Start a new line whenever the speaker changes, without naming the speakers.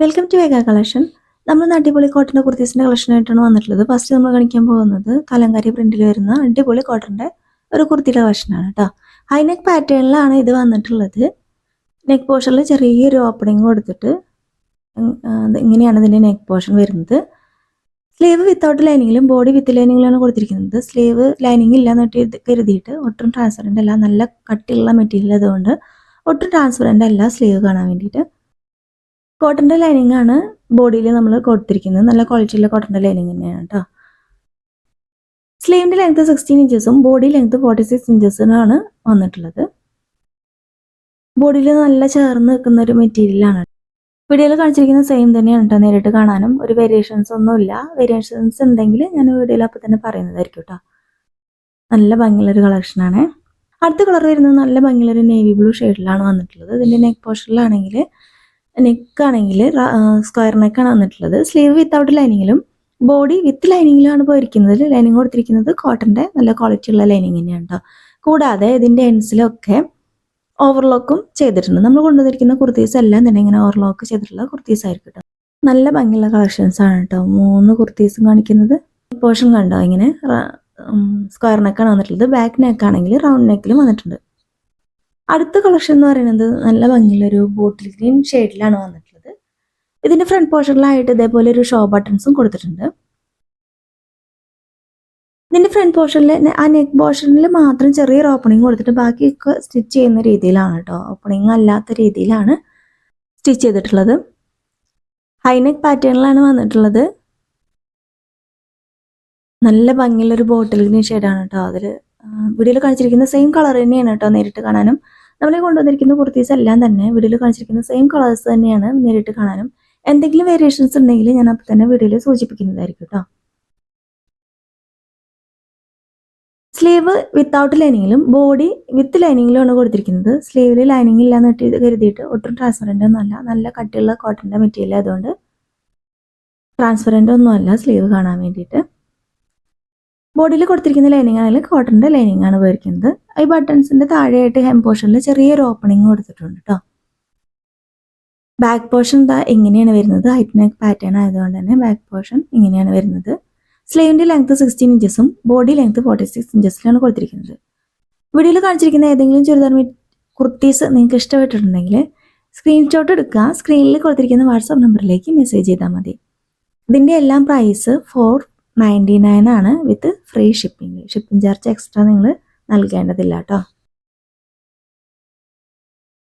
Welcome to വേഗ collection നമ്മൾ അടിപൊളി കോട്ടന്റെ കുർത്തീസിന്റെ കളക്ഷനായിട്ടാണ് വന്നിട്ടുള്ളത്. ഫസ്റ്റ് നമ്മൾ കാണിക്കാൻ പോകുന്നത് കലങ്കാരി പ്രിന്റിൽ വരുന്ന അടിപൊളി കോട്ടന്റെ ഒരു കുർത്തിയുടെ കളക്ഷനാണ് കേട്ടോ ഹൈ നെക്ക് പാറ്റേണിലാണ് ഇത് വന്നിട്ടുള്ളത്. നെക്ക് പോർഷനിൽ ചെറിയൊരു ഓപ്പണിങ് കൊടുത്തിട്ട് ഇങ്ങനെയാണ് ഇതിന്റെ നെക്ക് പോർഷൻ വരുന്നത്. സ്ലീവ് വിത്തൗട്ട് ലൈനിങ്ങിലും ബോഡി വിത്ത് ലൈനിങ്ങിലാണ് കൊടുത്തിരിക്കുന്നത്. സ്ലീവ് ലൈനിങ് ഇല്ല എന്നിട്ട് കരുതിയിട്ട് ഒട്ടും ട്രാൻസ്പെറന്റ് അല്ല നല്ല കട്ടിയുള്ള മെറ്റീരിയൽ അതുകൊണ്ട് ഒട്ടും ട്രാൻസ്പെറന്റ് അല്ല സ്ലീവ് കാണാൻ വേണ്ടിയിട്ട്. കോട്ടന്റെ ലൈനിങ് ആണ് ബോഡിയിൽ നമ്മൾ കൊടുത്തിരിക്കുന്നത്. നല്ല ക്വാളിറ്റിയുള്ള കോട്ടന്റെ ലൈനിങ് തന്നെയാണ് കേട്ടോ സ്ലീവിന്റെ ലെങ്ത് സിക്സ്റ്റീൻ ഇഞ്ചസും ബോഡി ലെങ്ത് ഫോർട്ടി സിക്സ് ഇഞ്ചസിനാണ് വന്നിട്ടുള്ളത്. ബോഡിയിൽ നല്ല ചേർന്ന് നിൽക്കുന്ന ഒരു മെറ്റീരിയലാണ് വീഡിയോയിൽ കാണിച്ചിരിക്കുന്ന സെയിം തന്നെയാണ് കേട്ടോ നേരിട്ട് കാണാനും ഒരു വേരിയേഷൻസ് ഒന്നുമില്ല. വേരിയേഷൻസ് ഉണ്ടെങ്കിൽ ഞാൻ വീഡിയോയിൽ അപ്പം തന്നെ പറയുന്നതായിരിക്കും കേട്ടോ നല്ല ഭംഗിയുള്ളൊരു കളക്ഷനാണ് അടുത്ത കളർ വരുന്നത് നല്ല ഭംഗിയുള്ളൊരു നേവി ബ്ലൂ ഷെയ്ഡിലാണ് വന്നിട്ടുള്ളത്. ഇതിന്റെ നെക്ക് പോർഷനിലാണെങ്കിൽ നെക്ക് ആണെങ്കിൽ സ്ക്വയർ നെക്കാണ് വന്നിട്ടുള്ളത്. സ്ലീവ് വിത്തൗട്ട് ലൈനിങ്ങിലും ബോഡി വിത്ത് ലൈനിങ്ങിലാണ് പോയിരിക്കുന്നത്. ലൈനിങ് കൊടുത്തിരിക്കുന്നത് കോട്ടന്റെ നല്ല ക്വാളിറ്റി ഉള്ള ലൈനിങ് തന്നെയാണ് കേട്ടോ കൂടാതെ ഇതിന്റെ എൻസിലൊക്കെ ഓവർലോക്കും ചെയ്തിട്ടുണ്ട്. നമ്മൾ കൊണ്ടുവന്നിരിക്കുന്ന കുർത്തീസ് എല്ലാം തന്നെ ഇങ്ങനെ ഓവർലോക്ക് ചെയ്തിട്ടുള്ള കുർത്തീസ് ആയിരിക്കും കേട്ടോ നല്ല ഭംഗിയുള്ള കളക്ഷൻസ് ആണ് കേട്ടോ മൂന്ന് കുർത്തീസും കാണിക്കുന്നത്. പോർഷൻ കണ്ടോ? ഇങ്ങനെ സ്ക്വയർ നെക്കാണ് വന്നിട്ടുള്ളത്. ബാക്ക് നെക്കാണെങ്കിൽ റൗണ്ട് നെക്കിലും വന്നിട്ടുണ്ട്. അടുത്ത കളക്ഷൻ എന്ന് പറയുന്നത് നല്ല ഭംഗിയുള്ളൊരു ബോട്ടിൽ ഗ്രീൻ ഷെയ്ഡിലാണ് വന്നിട്ടുള്ളത്. ഇതിന്റെ ഫ്രണ്ട് പോർഷനിലായിട്ട് ഇതേപോലെ ഒരു ഷോ ബട്ടൺസും കൊടുത്തിട്ടുണ്ട്. ഇതിന്റെ ഫ്രണ്ട് പോർഷനിൽ ആ നെക്ക് പോർഷനിൽ മാത്രം ചെറിയൊരു ഓപ്പണിംഗ് കൊടുത്തിട്ട് ബാക്കിയൊക്കെ സ്റ്റിച്ച് ചെയ്യുന്ന രീതിയിലാണ് കേട്ടോ ഓപ്പണിംഗ് അല്ലാത്ത രീതിയിലാണ് സ്റ്റിച്ച് ചെയ്തിട്ടുള്ളത്. ഹൈ നെക്ക് പാറ്റേണിലാണ് വന്നിട്ടുള്ളത്. നല്ല ഭംഗിയുള്ളൊരു ബോട്ടിൽ ഗ്രീൻ ഷെയ്ഡാണ് കേട്ടോ അതിൽ വീഡിയോയിൽ കാണിച്ചിരിക്കുന്ന സെയിം കളർ തന്നെയാണ് കേട്ടോ നേരിട്ട് കാണാനും. നമ്മളെ കൊണ്ടുവന്നിരിക്കുന്ന കുർത്തീസ് എല്ലാം തന്നെ വീഡിയോയിൽ കാണിച്ചിരിക്കുന്ന സെയിം കളേഴ്സ് തന്നെയാണ് നേരിട്ട് കാണാനും. എന്തെങ്കിലും വേരിയേഷൻസ് ഉണ്ടെങ്കിൽ ഞാൻ അപ്പം തന്നെ വീഡിയോയിൽ സൂചിപ്പിക്കുന്നതായിരിക്കും കേട്ടോ. സ്ലീവ് വിത്തൗട്ട് ലൈനിങ്ങിലും ബോഡി വിത്ത് ലൈനിങ്ങിലുമാണ് കൊടുത്തിരിക്കുന്നത്. സ്ലീവിൽ ലൈനിങ് ഇല്ലാന്ന് കരുതിയിട്ട് ഒട്ടും ട്രാൻസ്പെറന്റ് ഒന്നുമല്ല നല്ല കട്ടിയുള്ള കോട്ടന്റെ മെറ്റീരിയൽ ആയതുകൊണ്ട് ട്രാൻസ്പെറന്റ് ഒന്നുമല്ല സ്ലീവ് കാണാൻ വേണ്ടിയിട്ട്. ബോഡിയിൽ കൊടുത്തിരിക്കുന്ന ലൈനിങ് ആണെങ്കിൽ കോട്ടന്റെ ലൈനിങ് ആണ് ഉപയോഗിക്കുന്നത്. ഈ ബട്ടൺസിന്റെ താഴെയായിട്ട് ഹെം പോർഷനിൽ ചെറിയൊരു ഓപ്പണിങ് കൊടുത്തിട്ടുണ്ട് കേട്ടോ ബാക്ക് പോർഷൻ എന്താ ഇങ്ങനെയാണ് വരുന്നത്. ഹൈറ്റ് നെക്ക് പാറ്റേൺ ആയതുകൊണ്ട് തന്നെ ബാക്ക് പോർഷൻ ഇങ്ങനെയാണ് വരുന്നത്. സ്ലീവിന്റെ ലെങ്ത് സിക്സ്റ്റീൻ ഇഞ്ചസും ബോഡി ലെങ്ത് ഫോർട്ടി സിക്സ് ഇഞ്ചസിലാണ് കൊടുത്തിരിക്കുന്നത്. വീഡിയോയിൽ കാണിച്ചിരിക്കുന്ന ഏതെങ്കിലും ചുരിദാർ കുർത്തീസ് നിങ്ങൾക്ക് ഇഷ്ടപ്പെട്ടിട്ടുണ്ടെങ്കിൽ സ്ക്രീൻഷോട്ട് എടുക്കുക. സ്ക്രീനിൽ കൊടുത്തിരിക്കുന്ന വാട്സാപ്പ് നമ്പറിലേക്ക് മെസ്സേജ് ചെയ്താൽ മതി. ഇതിന്റെ എല്ലാം പ്രൈസ് ഫോർ നയന്റി നയൻ ആണ് with free shipping. Shipping charge extra നിങ്ങൾ നൽകേണ്ടതില്ല കേട്ടോ.